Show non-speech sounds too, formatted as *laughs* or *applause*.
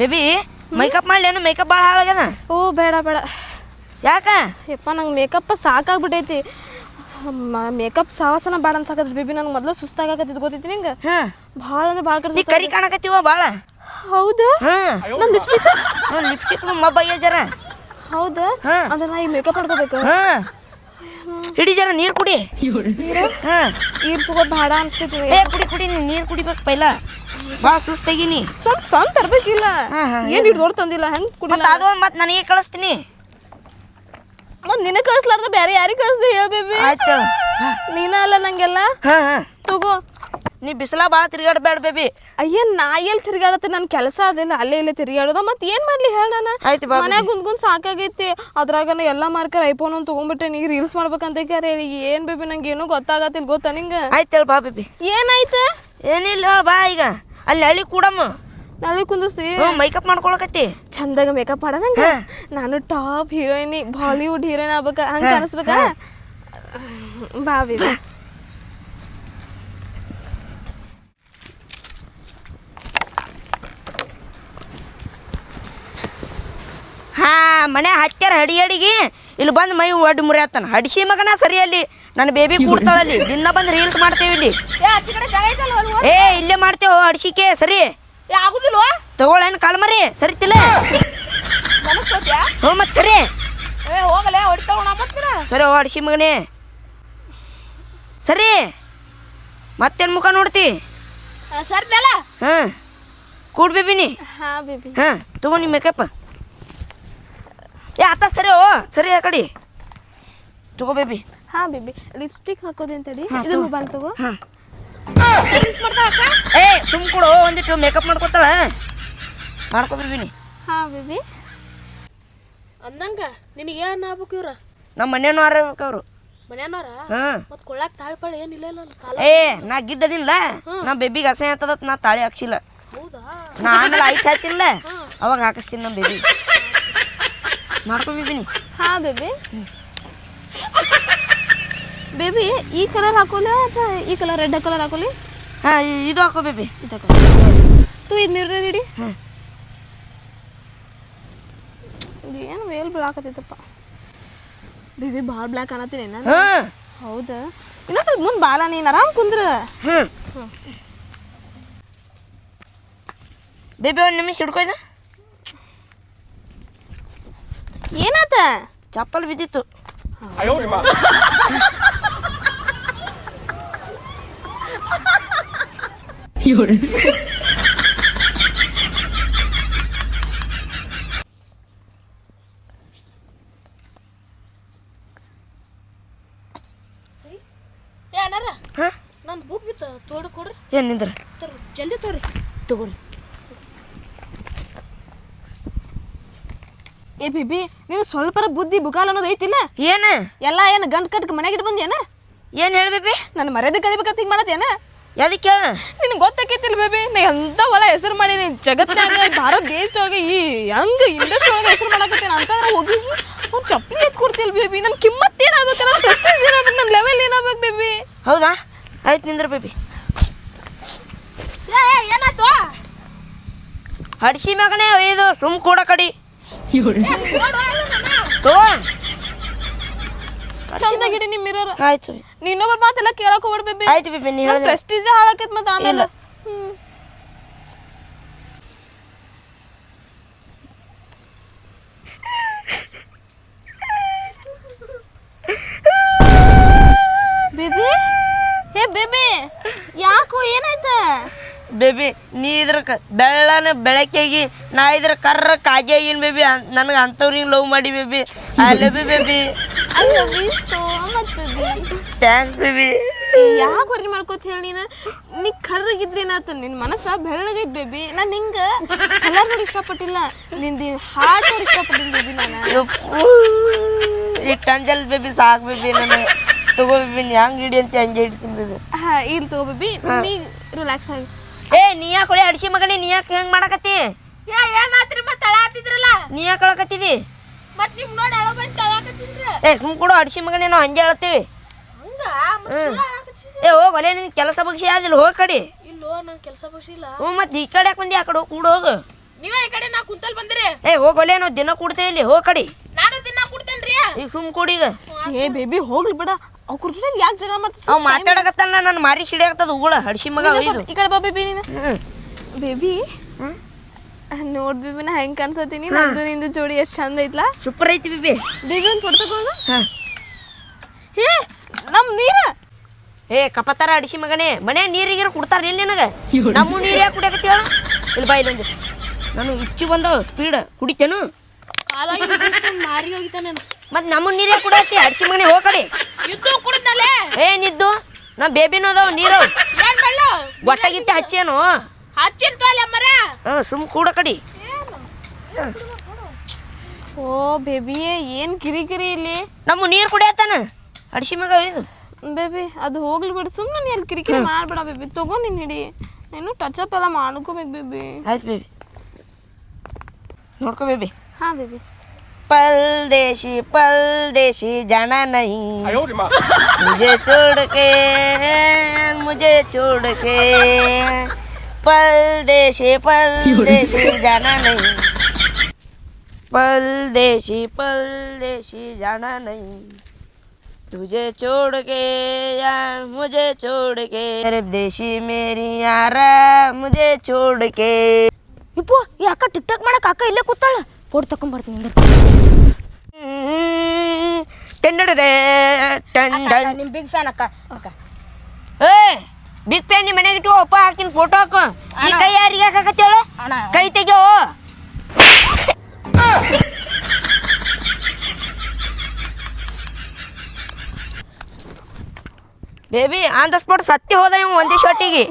Baby makeup ಮಾಡ್ಲೇನು makeup ಭಾಳ ಹಾಳಾಗ್ಯದ. ಓ ಬೇಡ ಬೇಡ. ಯಾಕ? ಯಪ್ಪ ನಂಗೆ ಮೇಕಪ್ ಸಾಕಾಗ್ಬಿಟ್ಟೈತಿ. ಮೇಕಪ್ ಸಾವಾಸನ ಬೇಡ ಅನ್ಸಾಕತ್ರಿ ಬೇಬಿ ನನಗೆ ಮೊದಲು ಸುಸ್ತಾಗತ್ತಿದ್ ಗೊತ್ತೈತಿ ನಿಂಗೆ? ಭಾಳ ಅಂದ್ರೆ ಭಾಳ ಕಡೆ ಕರಿ ಕಾಣಕತ್ತೀವ ಭಾಳ ಹೌದಾ? ನನ್ನ ಲಿಪ್ಸ್ಟಿಕ್ ಲಿಪ್ಸ್ಟಿಕ್ ಮಬ್ಬ ಜರ ಹೌದಾ. ಅಂದ್ರೆ ನಾ ಈಗ ಮೇಕಪ್ ಮಾಡ್ಕೋಬೇಕು. ಹಾ. ಹಿಡಿ ಜರ ನೀರು ಕುಡಿ. ಹಾ. ನೀರು ತಗೋ ಬೇಡ ಅನ್ಸ್ತೈತಿ ಏ ಕುಡಿ ಕುಡಿ ನೀ ನೀರು ಕುಡಿಬೇಕು ಪೈಲ. ಬಾ ಸುಸ್ತಾಗಿನಿ ಸ್ವಲ್ಪ ಸಣ್ಣ ತರ್ಬೇಕಿಲ್ಲ. ಹಾ, ಹಾ, ಏನು ಹಿಡ್ದು ದೊಡ್ಡ ತಂದಿಲ್ಲ ಹೆಂಗೆ ಕುಡಿಲ್ಲ ಮತ್ತೆ ಅದು ಮತ್ತೆ ನನಗೆ ಕಳಿಸ್ತೀನಿ. ಮತ್ತೆ ನಿನಗೆ ಕಳಿಸ್ಲಾರ್ದ ಬೇರೆ ಯಾರಿಗೆ ಕಳಿಸ್ದೆ ಹೇಳ ಬೇಬಿ? ಆಯ್ತು. ನೀನ ಅಲ್ಲ ನಂಗೆಲ್ಲ? ಹಾ ಹಾ. ತಗೋ. ನೀ ಬಿಸಿಲ ಭಾಳ ತಿರ್ಗಾಡ್ಬೇಡ ಬೇಬಿ. ಅಯ್ಯ ನಾ ಎಲ್ಲಿ ತಿರ್ಗಾಡತ್ತೆ? ನನ್ನ ಕೆಲಸ ಅದಿಲ್ಲ ಅಲ್ಲೇ ಇಲ್ಲೇ ತಿರ್ಗಾಡೋದ? ಮತ್ತೆ ಏನು ಮಾಡ್ಲಿ ಹೇಳ ನಾನು? ಆಯ್ತು ಬಾ ಮನ್ಯಾಗ ಸಾಕಾಗೈತಿ. ಅದ್ರಾಗ ಎಲ್ಲ ಮಾರ್ಕರ್ ಐಫೋನ್ ಒಂದು ತಗೊಂಡ್ಬಿಟ್ಟೆ ನೀ ರೀಲ್ಸ್ ಮಾಡ್ಬೇಕಂತ ಕ್ಯಾರೆ ಏನು ಬೇಬಿ ನಂಗೆ ಏನೂ ಗೊತ್ತಾಗತ್ತಿಲ್ಲ ಗೊತ್ತಾ ನಿಂಗೆ? ಆಯ್ತು ಹೇಳಿ ಬಾ ಬೇಬಿ. ಏನಾಯ್ತು? ಏನಿಲ್ಲ ಹೇಳ ಬಾ ಈಗ. ಅಲ್ಲಿ ಹಳ್ಳಿ ಕೂಡಮ್ಮ. ನಾಳೆ ಕುಂದಿಸ್ತಿ ಮೇಕಪ್ ಮಾಡ್ಕೊಳಕತ್ತಿ. ಚಂದಾಗ ಮೇಕಪ್ ಮಾಡ ನಂಗೆ? ನಾನು ಟಾಪ್ ಹೀರೋಯಿನಿ ಬಾಲಿವುಡ್ ಹೀರೋಯಿನ್ ಆಗ್ಬೇಕ ಹಂಗೆ ಬಾ ಬೇಬಿ ಹಾ ಮನೆ ಹಾಕ್ಯಾರ ಹಡಿ ಅಡಿಗೆ. ಇಲ್ಲಿ ಬಂದು ಮೈ ಒಡ್ಡು ಮುರಿಯತ್ತಾನ ಹಡಿಸಿ ಮಗನ ಸರಿ ಅಲ್ಲಿ ನನ್ನ ಬೇಬಿ ಕೂಡ್ತಾಳಲ್ಲಿ. ದಿನ ಬಂದು ರೀಲ್ಸ್ ಮಾಡ್ತೇವೆ ಇಲ್ಲಿ. ಏ ಇಲ್ಲೇ ಮಾಡ್ತೇವೆ ಹಡಿಸಿಕೆ ಸರಿ. ಆಗುದಿಲ್ವಾ? ತಗೊಳ್ಳೇನು ಕಾಲ್ಮರಿ ಸರಿತಿಲ್ಲ ನನಗೆ ತೋತ್ಯಾ ಹ್ಞೂ ಮತ್ತೆ ಸರಿ. ಹೋಗಲೇ ಸರಿ ಓ ಹಡಿಸಿ ಮಗನೇ. ಸರಿ. ಮತ್ತೇನು ಮುಖ ನೋಡ್ತಿ? ಸರ್ ಹಾಂ ಕೂಡ್ ಬೇಬಿನಿ? ಹಾ ಬೇಬಿ. ಹಾಂ ತಗೋ ನಿಮ್ಮ ಮೇಕಪ್ ಏ ಆತ ಸರಿ ಓ ಸರಿ ಆ ಕಡೆ. ತಗೋ ಬೇಬಿ ಹಾ ಬೇಬಿ ಲಿಪ್ಸ್ಟಿಕ್ ಹಾಕೋದು ಅಂತದಿ ಇದು. ಮೊಬೈಲ್ ತಗೋ. ಹಾಂ. ಅಕ್ಕ ಏ ಸುಮ್ ಕೊಡು ಒಂದಿಟ್ಟು ಮೇಕಪ್ ಮಾಡ್ಕೊತಾಳ. ಮಾಡ್ಕೊ ಬೇಬಿನಿ ಹಾ ಬೇಬಿ ಅಂದಂಗ ನಿನಗೆ ಏನ್ ಆಗ್ಬೇಕು ಇವ್ರ? ನಮ್ಮ ಮನೇನು ಆರ್ಬೇಕು ಅವರು. ಮನ್ಯಾನವ್ರ ಹಾಂ. ಮತ್ ಕೊಳ್ಳಾಕ ತಾಳ್ಪಳ್ಳಿ ಏನಿಲ್ಲ ಇಲ್ಲ ಕಾಲ ಏ ನಾ ಗಿಡ್ಡದಿಲ್ಲ. ನಾ ಬೇಬಿಗೆ ಅಸಹ್ಯ ಆಗ್ತದತ್ ನಾ ತಾಳಿ ಹಾಕ್ಸಿಲ್ಲ. ಹೌದಾ? ನಾ ಆಮೇಲೆ ಐಟ್ ಹಾಕಿಲ್ಲ ಅವಾಗ ಹಾಕಿಸ್ತೀನಿ ನಮ್ಮ ಬೇಬಿ ಮಾಡ್ಕೊ ಬೇಬಿನಿ. ಹಾ ಬೇಬಿ. ಬೇಬಿ ಈ ಕಲರ್ ಹಾಕೋಲಿ ಅಥವಾ ಈ ಕಲರ್ ರೆಡ್ ಕಲರ್ ಹಾಕೋಲಿ? ಹಾ ಇದು ಹಾಕೋ ಬೇಬಿ. ಇದು ಹಾಕೋ ತೂ ಇದು ಮಿರ್ರರ್ ಹಿಡಿ. ಹಾ. ಇದು ಏನು ವೇಲ್ ಬ್ಲಾಕ್ ಬೇಬಿ ಭಾಳ ಬ್ಲ್ಯಾಕ್ ಅನ್ನತ್ತೀನಿ ನಾನು. ಹೌದಾ? ಇನ್ನೂ ಸ್ವಲ್ಪ ಮುಂದೆ ಬಾಲ ನೀನು ಆರಾಮ್ ಕುಂದ್ರ. ಬೇಬಿ ಒಂದು ನಿಮಿಷ ಹಿಡ್ಕೊಯ್ದು ಏನಾತ ಚಪ್ಪಲ್ ಬಿದ್ದಿತ್ತು. *laughs* ಏ ಅಣ್ಣಾರ ಹಾ? ನಂದು ಬೂಟ್ ಬಿತ್ತ. ತೋಡು ಕೊಡ್ರಿ. ಏನ್ ನಿಂದ್ರ? ತೋರಿ ಜಲ್ದಿ ತೋರಿ. ತಗೋರಿ. ಏ ಬೇಬಿ ನೀನು ಸ್ವಲ್ಪರ ಬುದ್ಧಿ ಬುಕಾಲ ಅನ್ನೋದು ಐತಿಲ್ಲ? ಏನು? ಎಲ್ಲ ಏನು ಗಂಟ್ ಕಟ್ಕ ಮನೆಗೆ ಇಟ್ಟು ಬಂದೇನ ಏನು ಹೇಳಿ ಬೇಬಿ? ನನ್ನ ಮರ್ಯಾದೆ ಕಲಿಬೇಕಂತ ಹಿಂಗೆ ಮಾಡತ್ತೇನ ಯಾವ್ದಕ್ಕೆ ಕೇಳ. ನಿನಗೆ ಗೊತ್ತಾಕೈತಿಲ್ಲ ಬೇಬಿ ನಾ ಎಂಥ ಹೊಲ ಹೆಸರು ಮಾಡೀನಿ ಜಗತ್ತಿನಾಗ ಭಾರತ ದೇಶದೊಳಗೆ ಈ ಹೆಂಗೆ ಇಂಡಸ್ಟ್ರಿ ಒಳಗೆ ಹೆಸರು ಮಾಡಕತ್ತೇನೆ ಅಂತಂದ್ರೆ ಹೋಗಿ ಅವ್ನು ಚಪ್ಪಲಿ ಎತ್ ಕೊಡ್ತಿಲ್ಲ ಬೇಬಿ ನನ್ನ ಕಿಮ್ಮತ್ ಏನಾಗ್ಬೇಕು ನನ್ನ ಪ್ರೆಸ್ಟೀಜ್ ಏನಾಗ್ಬೇಕು ನನ್ನ ಲೆವೆಲ್ ಏನಾಗ್ಬೇಕು ಬೇಬಿ? ಹೌದಾ? ಆಯ್ತು ನಿಂದ್ರ ಬೇಬಿ. ಏನಾಯ್ತು? ಹಡ್ಸಿ ಮಗನೇ ಇದು ಸುಮ್ ಕೂಡ ಕಡಿ ಚಂದಾಗಿಡಿ ನಿಮ್ಮ ಮಿರರ್. ಆಯ್ತು. ನೀನೊಬ್ಬರ ಮಾತೆಲ್ಲ ಕೇಳಕ್ ಹೋಗ್ಬೇಡ ಬೇಬಿ. ಆಯ್ತು ಬೇಬಿ ನೀ ಪ್ರೆಸ್ಟೀಜ್ ಹಾಳಾಕೈತ್ ಮತ್ತೆ ಆಮೇಲೆ ಇಲ್ಲ. ಹ್ಮ್. ಬೇಬಿ ಹೇ ಬೇಬಿ ಯಾಕೋ ಏನಾಯ್ತ ಬೇಬಿ ನೀ ಇದ್ರ ಕ ಬೆಳ್ಳನ ಬೆಳಕಿಗೆ ನಾ ಇದ್ರ ಕರ್ರ ಕಾಗೆ ಆಗಿನ ಬೇಬಿ ನನಗೆ ಅಂಥವ್ರಿಗೆ ಲವ್ ಮಾಡಿ baby. I love you baby. I love you so much baby. Thanks baby. ಯಾಕೆ ವರ್ಗಿ ಮಾಡ್ಕೋತ ಹೇಳಿ ನೀನು? ನೀ ಕರ್ರಗಿದ್ರಿ ಏನಾತ ನಿನ್ನ ಮನಸ್ಸ ಬೆಳ್ಳಗೈತ್ ಬೇಬಿ. ನಾನು ನಿಂಗ ಕಲರ್ ನೋಡಿ ಇಷ್ಟಪಟ್ಟಿಲ್ಲ. ನಿಂದು ಹಾರ್ಟ್ ನೋಡಿ ಇಷ್ಟಪಟ್ಟಿನಿ ಬೇಬಿ ನಾನು. ಈ ಟಂಜಲ್ ಬೇಬಿ ಸಾಕು ಬೇಬಿ ನನಗೆ ತಗೋ ಬೇಬಿ ನೀ ಹಂಗೆ ಹಿಡಿ ಅಂತ ಹಂಗೆ ಹಿಡಿತೀನಿ ಬೇಬಿ. ಹಾ ಇಲ್ಲಿ ತಗೋ ಬೇಬಿ. ನೀ ರಿಲ್ಯಾಕ್ಸ್ ಆಗಿ. ಏ ನೀ ಯಾಕೆ ಹೊಳೆ ಅಡಿಸಿ ಮಗನೇ ನೀ ಯಾಕೆ ಹೆಂಗ್ ಮಾಡಕತ್ತಿ? ಏ ಏನಾತ್ರಿ ಮತ್ತೆ ತಳ ಹತ್ತಿದ್ರಲ್ಲ ನೀ ಯಾಕೆ ಅಳಕತ್ತಿದಿ ಮತ್ ನಿಮ್ ನೋಡಿ ಅಳ ಬಂದು ತಳಕತ್ತಿದ್ರ? ಏ ಸುಮ್ ಕೊಡು ಅಡಿಸಿ ಮಗನೇ ನಾವು ಹಂಗೆ ಹಂಗ? ಮತ್ತ್ ಹೇಳಾಕತ್ತಿ. ಏ ಹೋಗ್ ಒಲೆ ನಿನ್ ಕೆಲಸ ಬಗ್ಸಿ ಆದಿಲ್ಲ ಹೋಗ್ ಕಡಿ. ಇಲ್ಲೋ ನಂಗೆ ಕೆಲಸ ಬಗ್ಸಿಲ್ಲ ಹ್ಞೂ ಮತ್ತೆ ಈ ಕಡೆ ಯಾಕೆ ಬಂದಿ ಆ ಕಡೆ ಹೋಗಿ ಕೂಡ ಹೋಗು. ನೀವೇ ಈ ಕಡೆ ನಾ ಕುಂತಲ್ ಬಂದಿರಿ? ಏ ಹೋಗೋಲೆ ನಾವು ದಿನ ಕೊಡ್ತೇವೆ ಇಲ್ಲಿ ಹೋಗ್ ಕಡಿ. ನಾನು ದಿನ ಕೊಡ್ತೇನ್ರಿ? ಈಗ ಸುಮ್ ಕೊಡಿ ಈಗ. ಏ ಬೇಬಿ ಹೋಗ್ಲಿ ಬಿಡ. ಅವ್ರ ಕುರ್ಜಿ ಯಾಕೆ ಜಗಳ ಮಾಡ್ತೀವಿ ಅವ್ ಮಾತಾಡಕತ್ತಾನ ನನ್ನ ಮಾರಿ ಸಿಡಿಯಾಗ್ತದ ಉಗುಳ ಹಡ್ಸಿ ಮಗ ಇದು. ಈ ಕಡೆ ಬಾ ಬೇಬಿ ನೀನು. ಹ್ಮ್. ಬೇಬಿ ನೋಡ್ ಬೇಬಿ ನಾ ಹೆಂಗ್ ಕಾಣಿಸತ್ತೀನಿ? ನಂದು ನಿಂದು ಜೋಡಿ ಎಷ್ಟು ಚಂದ ಐತ್ಲಾ? ಸೂಪರ್ ಐತಿ ಬಿಬಿ ಬೇಬಿ ಒಂದು ಫೋಟೋ ತಗೊಂಡು. ಹಾ. ಹೇ ನಮ್ ನೀರ? ಏ ಕಪತಾರ ಅಡಿಸಿ ಮಗನೇ ಮನೆ ನೀರಿಗಿರ ಕುಡ್ತಾರ ಇಲ್ಲಿ ನಿನಗೆ? ನಮ್ಮ ನೀರು ಯಾಕೆ ಕುಡಿಯಕತ್ತೀವ ಇಲ್ಲಿ ಬಾ ಇಲ್ಲೊಂದು. ನಾನು ಇಚ್ಚು ಬಂದವು ಸ್ಪೀಡ್ ಕುಡಿತೇನು? ಕಾಲಾಗಿ ಮಾರಿ ಹೋಗಿತ್ತ ಮತ್ತೆ ನಮ್ಮ ನೀರೇ ಯಾಕೆ ಕುಡಿಯತ್ತಿ ಮನೆ ಹೋಗಡಿ ಯುದ್ಧ ಕುಡಿದ್ನಲ್ಲೇ? ಏನಿದ್ದು ನಮ್ಮ ಬೇಬಿನೂ ಅದಾವ ನೀರು. ಏನ್ ಮಾಡಲು ಗೊತ್ತಾಗಿತ್ತೆ ಹಚ್ಚೇನು ಹಚ್ಚಿಲ್ತು ಅಲ್ಲ ಮರ ಹಾಂ ಸುಮ್ ಕೂಡ ಕಡಿ. ಓ ಬೇಬಿ ಏನ್ ಕಿರಿ ಕಿರಿ ಇಲ್ಲಿ? ನಮ್ಮ ನೀರು ಕುಡಿಯತ್ತಾನ ಅಡ್ಸಿ ಮಗ ಏನು ಬೇಬಿ ಅದು ಹೋಗ್ಲಿ ಬಿಡು. ಸುಮ್ಮನೆ ಎಲ್ಲಿ ಕಿರಿಕಿರಿ ಮಾಡ್ಬೇಡ ಬೇಬಿ. ತಗೋ ನೀನ್ ಹಿಡಿ ನೀನು ಟಚ್ ಅಪ್ ಎಲ್ಲ ಮಾಡ್ಕೋಬೇಕು ಬೇಬಿ. ಆಯ್ತು ಬೇಬಿ. ನೋಡ್ಕೋ ಬೇಬಿ. ಹಾ ಬೇಬಿ. परदेशी परदेशी जाना नहीं मुझे छोड़ के मुझे छोड़ के परदेशी परदेशी जाना नहीं परदेशी परदेशी जाना नहीं तुझे छोड़ के यार मुझे छोड़ के परदेशी मेरी यारा मुझे छोड़ के ಇಪ್ಪು ಈ ಅಕ್ಕ ಟಿಕ್ ಟಾಕ್ ಮಾಡಕ್ ಅಕ್ಕ ಇಲ್ಲೇ ಕೂತಾಳ ಫೋಟೋ ತಕೊಂಬರ್ತೀನಿ ಟೆಂಡಡೆ ಬಿಗ್ ಫ್ಯಾನ್ ಅಕ್ಕ ಅಕ್ಕ ಏ ಬಿಗ್ ಪ್ಯಾನ್ ನಿಮ್ಮ ಮನೆಗೆ ಇಟ್ಟು ಅಪ್ಪ ಹಾಕಿನ ಫೋಟೋ ಹಾಕು. ಈ ಕೈ ಯಾರಿಗೆ ಹಾಕಕತ್ತೇಳ ಅಣ್ಣ. ಕೈ ತೆಗೆಯೋ. ಬೇಬಿ ಆನ್ ದ ಸ್ಪಾಟ್ ಸತ್ತಿ ಹೋದ ಇವ ಒಂದೇ ಶಾಟಿಗೆ